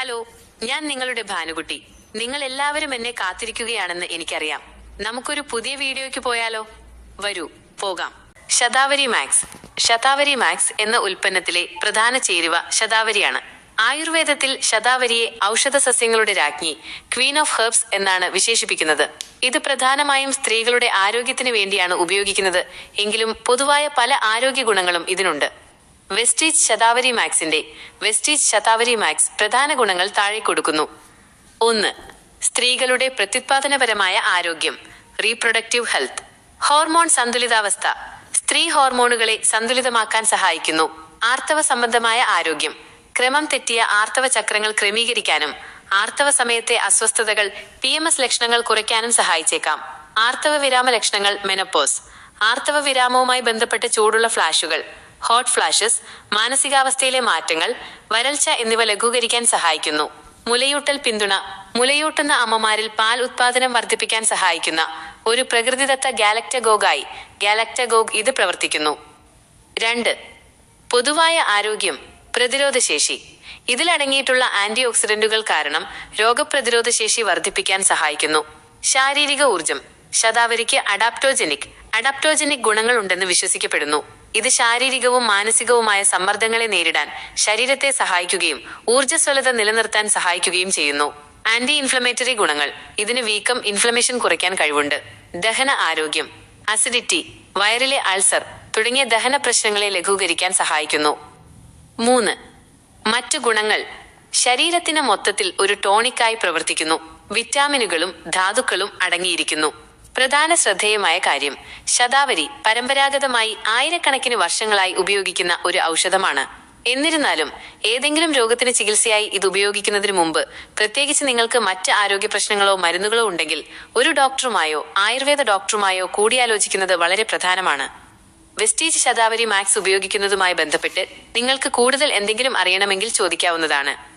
Hello ഞാൻ നിങ്ങളുടെ ഭാനുകുട്ടി. നിങ്ങൾ എല്ലാവരും എന്നെ കാത്തിരിക്കുകയാണെന്ന് എനിക്കറിയാം. നമുക്കൊരു പുതിയ വീഡിയോയ്ക്ക് പോയാലോ? വരൂ പോകാം. ശതാവരി മാക്സ്. ശതാവരി മാക്സ് എന്ന ഉൽപ്പന്നത്തിലെ പ്രധാന ചേരുവ ശതാവരിയാണ്. ആയുർവേദത്തിൽ ശതാവരിയെ ഔഷധ സസ്യങ്ങളുടെ രാജ്ഞി ക്വീൻ ഓഫ് ഹെർബ്സ് എന്നാണ് വിശേഷിപ്പിക്കുന്നത്. ഇത് പ്രധാനമായും സ്ത്രീകളുടെ ആരോഗ്യത്തിന് വേണ്ടിയാണ് ഉപയോഗിക്കുന്നത്. എങ്കിലും പൊതുവായ പല ആരോഗ്യ ഗുണങ്ങളും ഇതിനുണ്ട്. വെസ്റ്റീജ് ശതാവരി മാക്സിന്റെ വെസ്റ്റീജ് ശതാവരി മാക്സ് പ്രധാന ഗുണങ്ങൾ താഴെ കൊടുക്കുന്നു. ഒന്ന് സ്ത്രീകളുടെ പ്രത്യുത്പാദനപരമായ ആരോഗ്യം റീപ്രൊഡക്റ്റീവ് ഹെൽത്ത് ഹോർമോൺ സന്തുലിതാവസ്ഥ സ്ത്രീ ഹോർമോണുകളെ സന്തുലിതമാക്കാൻ സഹായിക്കുന്നു. ആർത്തവ സംബന്ധമായ ആരോഗ്യം ക്രമം തെറ്റിയ ആർത്തവ ചക്രങ്ങൾ ക്രമീകരിക്കാനും ആർത്തവ സമയത്തെ അസ്വസ്ഥതകൾ പി എം എസ് ലക്ഷണങ്ങൾ കുറയ്ക്കാനും സഹായിച്ചേക്കാം. ആർത്തവ വിരാമ ലക്ഷണങ്ങൾ മെനപ്പോസ് ആർത്തവ വിരാമവുമായി ബന്ധപ്പെട്ട ചൂടുള്ള ഫ്ലാഷുകൾ ഹോട്ട് ഫ്ലാഷസ് മാനസികാവസ്ഥയിലെ മാറ്റങ്ങൾ വരൾച്ച എന്നിവ ലഘൂകരിക്കാൻ സഹായിക്കുന്നു. മുലയൂട്ടൽ പിന്തുണ മുലയൂട്ടുന്ന അമ്മമാരിൽ പാൽ ഉത്പാദനം വർദ്ധിപ്പിക്കാൻ സഹായിക്കുന്ന ഒരു പ്രകൃതിദത്ത ഗാലക്റ്റഗോഗായി ഗാലക്റ്റഗോഗ് ഇത് പ്രവർത്തിക്കുന്നു. രണ്ട് പൊതുവായ ആരോഗ്യം പ്രതിരോധശേഷി ഇതിലടങ്ങിയിട്ടുള്ള ആന്റി ഓക്സിഡന്റുകൾ കാരണം രോഗപ്രതിരോധ ശേഷി വർദ്ധിപ്പിക്കാൻ സഹായിക്കുന്നു. ശാരീരിക ഊർജം ശതാവരിക്ക് അഡാപ്റ്റോജനിക് അഡാപ്റ്റോജനിക് ഗുണങ്ങൾ ഉണ്ടെന്ന് വിശ്വസിക്കപ്പെടുന്നു. ഇത് ശാരീരികവും മാനസികവുമായ സമ്മർദ്ദങ്ങളെ നേരിടാൻ ശരീരത്തെ സഹായിക്കുകയും ഊർജസ്വലത നിലനിർത്താൻ സഹായിക്കുകയും ചെയ്യുന്നു. ആന്റി ഇൻഫ്ലമേറ്ററി ഗുണങ്ങൾ. ഇതിന് വീക്കം ഇൻഫ്ലമേഷൻ കുറയ്ക്കാൻ കഴിവുണ്ട്. ദഹന ആരോഗ്യം. അസിഡിറ്റി വയറിലെ അൾസർ തുടങ്ങിയ ദഹന പ്രശ്നങ്ങളെ ലഘൂകരിക്കാൻ സഹായിക്കുന്നു. മൂന്ന് മറ്റു ഗുണങ്ങൾ. ശരീരത്തിന് മൊത്തത്തിൽ ഒരു ടോണിക്കായി പ്രവർത്തിക്കുന്നു. വിറ്റാമിനുകളും ധാതുക്കളും അടങ്ങിയിരിക്കുന്നു. പ്രധാന ശ്രദ്ധേയമായ കാര്യം. ശതാവരി പരമ്പരാഗതമായി ആയിരക്കണക്കിന് വർഷങ്ങളായി ഉപയോഗിക്കുന്ന ഒരു ഔഷധമാണ്. എന്നിരുന്നാലും ഏതെങ്കിലും രോഗത്തിന് ചികിത്സയായി ഇത് ഉപയോഗിക്കുന്നതിന് മുമ്പ് പ്രത്യേകിച്ച് നിങ്ങൾക്ക് മറ്റ് ആരോഗ്യ പ്രശ്നങ്ങളോ മരുന്നുകളോ ഉണ്ടെങ്കിൽ ഒരു ഡോക്ടറുമായോ ആയുർവേദ ഡോക്ടറുമായോ കൂടിയാലോചിക്കുന്നത് വളരെ പ്രധാനമാണ്. വെസ്റ്റീജ് ശതാവരി മാക്സ് ഉപയോഗിക്കുന്നതുമായി ബന്ധപ്പെട്ട് നിങ്ങൾക്ക് കൂടുതൽ എന്തെങ്കിലും അറിയണമെങ്കിൽ ചോദിക്കാവുന്നതാണ്.